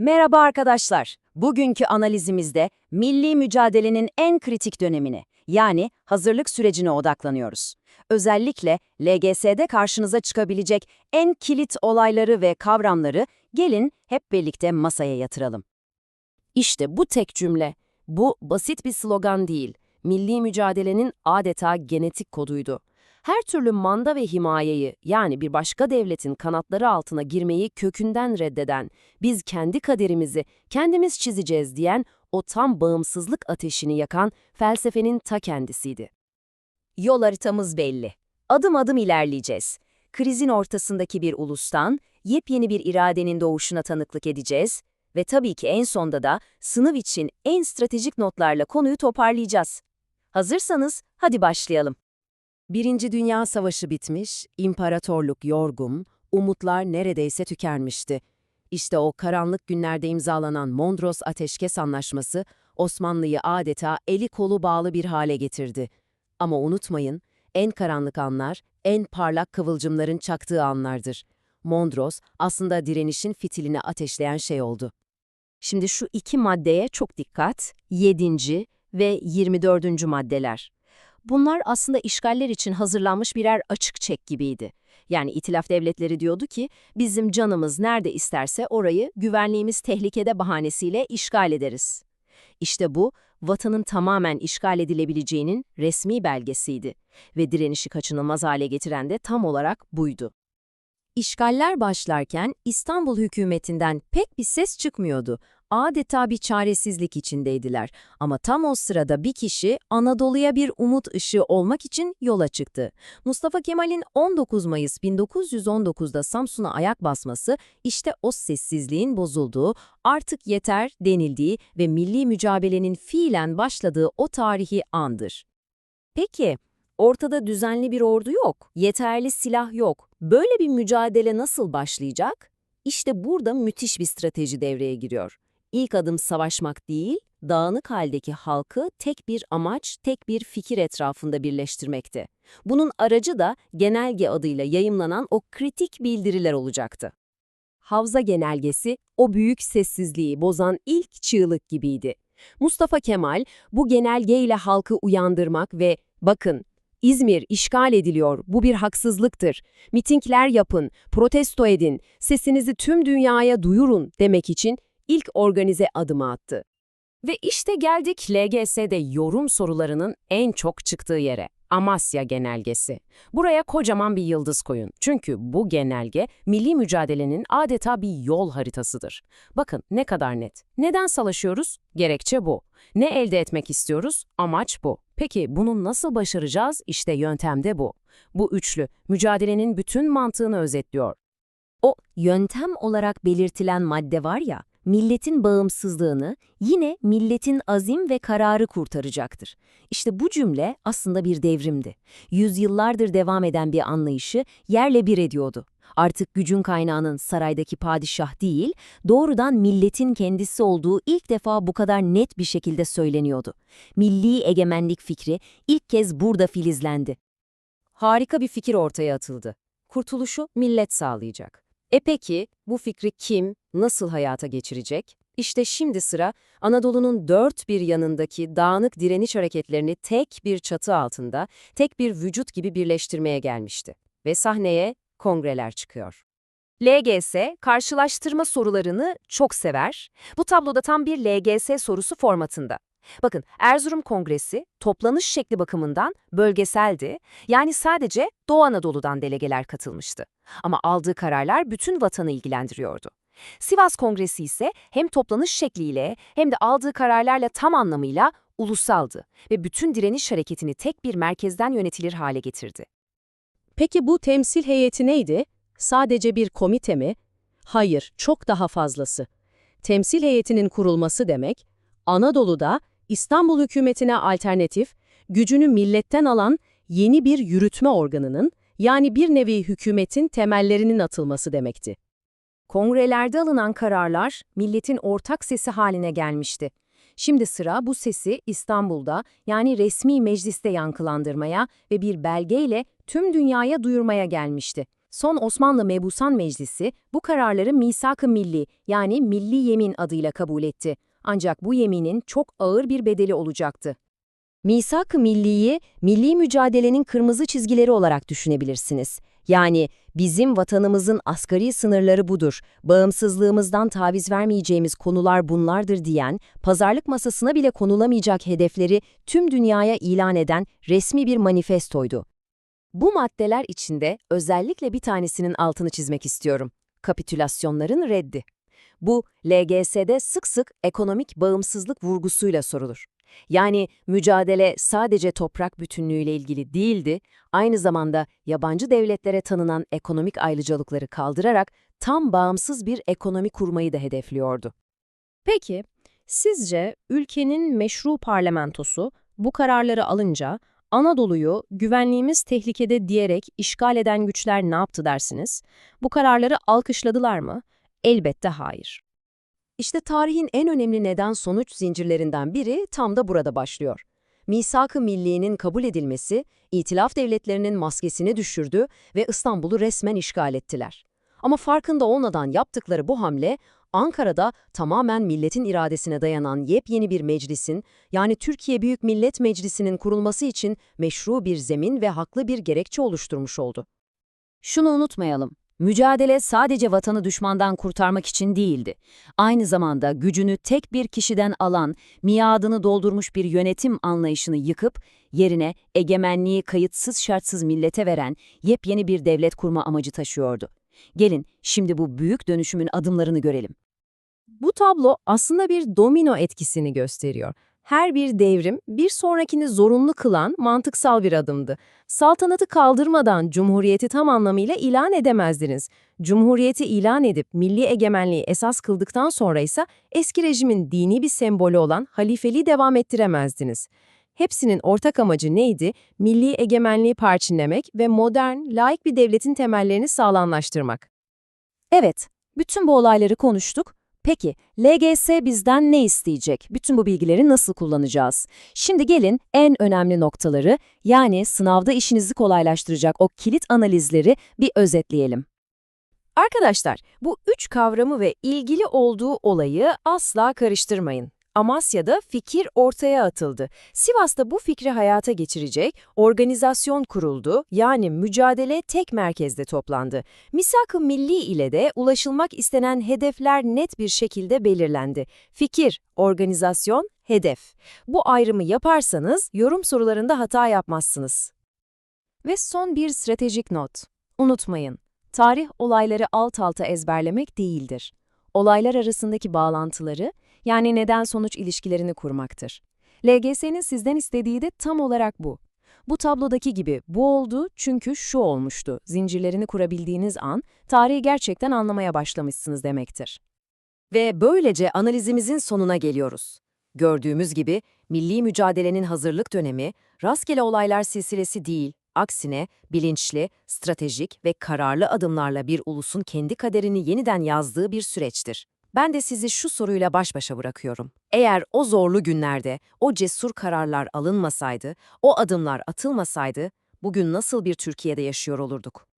Merhaba arkadaşlar. Bugünkü analizimizde milli mücadelenin en kritik dönemine, yani hazırlık sürecine odaklanıyoruz. Özellikle LGS'de karşınıza çıkabilecek en kilit olayları ve kavramları gelin hep birlikte masaya yatıralım. İşte bu tek cümle. Bu basit bir slogan değil. Milli mücadelenin adeta genetik koduydu. Her türlü manda ve himayeyi yani bir başka devletin kanatları altına girmeyi kökünden reddeden, biz kendi kaderimizi kendimiz çizeceğiz diyen o tam bağımsızlık ateşini yakan felsefenin ta kendisiydi. Yol haritamız belli. Adım adım ilerleyeceğiz. Krizin ortasındaki bir ulustan yepyeni bir iradenin doğuşuna tanıklık edeceğiz ve tabii ki en sonda da sınav için en stratejik notlarla konuyu toparlayacağız. Hazırsanız hadi başlayalım. Birinci Dünya Savaşı bitmiş, imparatorluk yorgun, umutlar neredeyse tükenmişti. İşte o karanlık günlerde imzalanan Mondros Ateşkes Anlaşması, Osmanlı'yı adeta eli kolu bağlı bir hale getirdi. Ama unutmayın, en karanlık anlar, en parlak kıvılcımların çaktığı anlardır. Mondros aslında direnişin fitilini ateşleyen şey oldu. Şimdi şu iki maddeye çok dikkat. 7. ve 24. maddeler. Bunlar aslında işgaller için hazırlanmış birer açık çek gibiydi. Yani itilaf devletleri diyordu ki, bizim canımız nerede isterse orayı güvenliğimiz tehlikede bahanesiyle işgal ederiz. İşte bu, vatanın tamamen işgal edilebileceğinin resmi belgesiydi ve direnişi kaçınılmaz hale getiren de tam olarak buydu. İşgaller başlarken İstanbul hükümetinden pek bir ses çıkmıyordu. Adeta bir çaresizlik içindeydiler. Ama tam o sırada bir kişi Anadolu'ya bir umut ışığı olmak için yola çıktı. Mustafa Kemal'in 19 Mayıs 1919'da Samsun'a ayak basması işte o sessizliğin bozulduğu, artık yeter denildiği ve milli mücadelenin fiilen başladığı o tarihi andır. Peki, ortada düzenli bir ordu yok, yeterli silah yok. Böyle bir mücadele nasıl başlayacak? İşte burada müthiş bir strateji devreye giriyor. İlk adım savaşmak değil, dağınık haldeki halkı tek bir amaç, tek bir fikir etrafında birleştirmekti. Bunun aracı da genelge adıyla yayımlanan o kritik bildiriler olacaktı. Havza genelgesi o büyük sessizliği bozan ilk çığlık gibiydi. Mustafa Kemal bu genelgeyle halkı uyandırmak ve bakın İzmir işgal ediliyor, bu bir haksızlıktır. Mitingler yapın, protesto edin, sesinizi tüm dünyaya duyurun demek için ilk organize adımı attı. Ve işte geldik LGS'de yorum sorularının en çok çıktığı yere. Amasya Genelgesi. Buraya kocaman bir yıldız koyun. Çünkü bu genelge milli mücadelenin adeta bir yol haritasıdır. Bakın ne kadar net. Neden savaşıyoruz? Gerekçe bu. Ne elde etmek istiyoruz? Amaç bu. Peki bunu nasıl başaracağız? İşte yöntem de bu. Bu üçlü mücadelenin bütün mantığını özetliyor. O yöntem olarak belirtilen madde var ya, milletin bağımsızlığını yine milletin azim ve kararı kurtaracaktır. İşte bu cümle aslında bir devrimdi. Yüzyıllardır devam eden bir anlayışı yerle bir ediyordu. Artık gücün kaynağının saraydaki padişah değil, doğrudan milletin kendisi olduğu ilk defa bu kadar net bir şekilde söyleniyordu. Milli egemenlik fikri ilk kez burada filizlendi. Harika bir fikir ortaya atıldı. Kurtuluşu millet sağlayacak. E peki bu fikri kim, nasıl hayata geçirecek? İşte şimdi sıra Anadolu'nun dört bir yanındaki dağınık direniş hareketlerini tek bir çatı altında, tek bir vücut gibi birleştirmeye gelmişti. Ve sahneye kongreler çıkıyor. LGS, karşılaştırma sorularını çok sever. Bu tabloda tam bir LGS sorusu formatında. Bakın Erzurum Kongresi toplanış şekli bakımından bölgeseldi. Yani sadece Doğu Anadolu'dan delegeler katılmıştı. Ama aldığı kararlar bütün vatanı ilgilendiriyordu. Sivas Kongresi ise hem toplanış şekliyle hem de aldığı kararlarla tam anlamıyla ulusaldı ve bütün direniş hareketini tek bir merkezden yönetilir hale getirdi. Peki bu temsil heyeti neydi? Sadece bir komite mi? Hayır, çok daha fazlası. Temsil heyetinin kurulması demek, Anadolu'da İstanbul hükümetine alternatif, gücünü milletten alan yeni bir yürütme organının, yani bir nevi hükümetin temellerinin atılması demekti. Kongrelerde alınan kararlar milletin ortak sesi haline gelmişti. Şimdi sıra bu sesi İstanbul'da yani resmi mecliste yankılandırmaya ve bir belgeyle tüm dünyaya duyurmaya gelmişti. Son Osmanlı Mebusan Meclisi bu kararları Misak-ı Milli yani Milli Yemin adıyla kabul etti. Ancak bu yeminin çok ağır bir bedeli olacaktı. Misak-ı Milli'yi milli mücadelenin kırmızı çizgileri olarak düşünebilirsiniz. Yani bizim vatanımızın asgari sınırları budur, bağımsızlığımızdan taviz vermeyeceğimiz konular bunlardır diyen, pazarlık masasına bile konulamayacak hedefleri tüm dünyaya ilan eden resmi bir manifestoydu. Bu maddeler içinde özellikle bir tanesinin altını çizmek istiyorum. Kapitülasyonların reddi. Bu, LGS'de sık sık ekonomik bağımsızlık vurgusuyla sorulur. Yani mücadele sadece toprak bütünlüğüyle ilgili değildi, aynı zamanda yabancı devletlere tanınan ekonomik ayrıcalıkları kaldırarak tam bağımsız bir ekonomi kurmayı da hedefliyordu. Peki, sizce ülkenin meşru parlamentosu bu kararları alınca Anadolu'yu güvenliğimiz tehlikede diyerek işgal eden güçler ne yaptı dersiniz? Bu kararları alkışladılar mı? Elbette hayır. İşte tarihin en önemli neden-sonuç zincirlerinden biri tam da burada başlıyor. Misak-ı Milli'nin kabul edilmesi, İtilaf devletlerinin maskesini düşürdü ve İstanbul'u resmen işgal ettiler. Ama farkında olmadan yaptıkları bu hamle, Ankara'da tamamen milletin iradesine dayanan yepyeni bir meclisin, yani Türkiye Büyük Millet Meclisi'nin kurulması için meşru bir zemin ve haklı bir gerekçe oluşturmuş oldu. Şunu unutmayalım. Mücadele sadece vatanı düşmandan kurtarmak için değildi. Aynı zamanda gücünü tek bir kişiden alan, miadını doldurmuş bir yönetim anlayışını yıkıp, yerine egemenliği kayıtsız şartsız millete veren yepyeni bir devlet kurma amacı taşıyordu. Gelin şimdi bu büyük dönüşümün adımlarını görelim. Bu tablo aslında bir domino etkisini gösteriyor. Her bir devrim bir sonrakini zorunlu kılan mantıksal bir adımdı. Saltanatı kaldırmadan cumhuriyeti tam anlamıyla ilan edemezdiniz. Cumhuriyeti ilan edip milli egemenliği esas kıldıktan sonra ise eski rejimin dini bir sembolü olan halifeliği devam ettiremezdiniz. Hepsinin ortak amacı neydi? Milli egemenliği parçinlemek ve modern, laik bir devletin temellerini sağlamlaştırmak. Evet, bütün bu olayları konuştuk. Peki, LGS bizden ne isteyecek? Bütün bu bilgileri nasıl kullanacağız? Şimdi gelin en önemli noktaları, yani sınavda işinizi kolaylaştıracak o kilit analizleri bir özetleyelim. Arkadaşlar, bu üç kavramı ve ilgili olduğu olayı asla karıştırmayın. Amasya'da fikir ortaya atıldı. Sivas'ta bu fikri hayata geçirecek organizasyon kuruldu, yani mücadele tek merkezde toplandı. Misak-ı Milli ile de ulaşılmak istenen hedefler net bir şekilde belirlendi. Fikir, organizasyon, hedef. Bu ayrımı yaparsanız yorum sorularında hata yapmazsınız. Ve son bir stratejik not. Unutmayın, tarih olayları alt alta ezberlemek değildir. Olaylar arasındaki bağlantıları, yani neden-sonuç ilişkilerini kurmaktır. LGS'nin sizden istediği de tam olarak bu. Bu tablodaki gibi bu oldu çünkü şu olmuştu. Zincirlerini kurabildiğiniz an tarihi gerçekten anlamaya başlamışsınız demektir. Ve böylece analizimizin sonuna geliyoruz. Gördüğümüz gibi milli mücadelenin hazırlık dönemi rastgele olaylar silsilesi değil, aksine bilinçli, stratejik ve kararlı adımlarla bir ulusun kendi kaderini yeniden yazdığı bir süreçtir. Ben de sizi şu soruyla baş başa bırakıyorum. Eğer o zorlu günlerde o cesur kararlar alınmasaydı, o adımlar atılmasaydı, bugün nasıl bir Türkiye'de yaşıyor olurduk?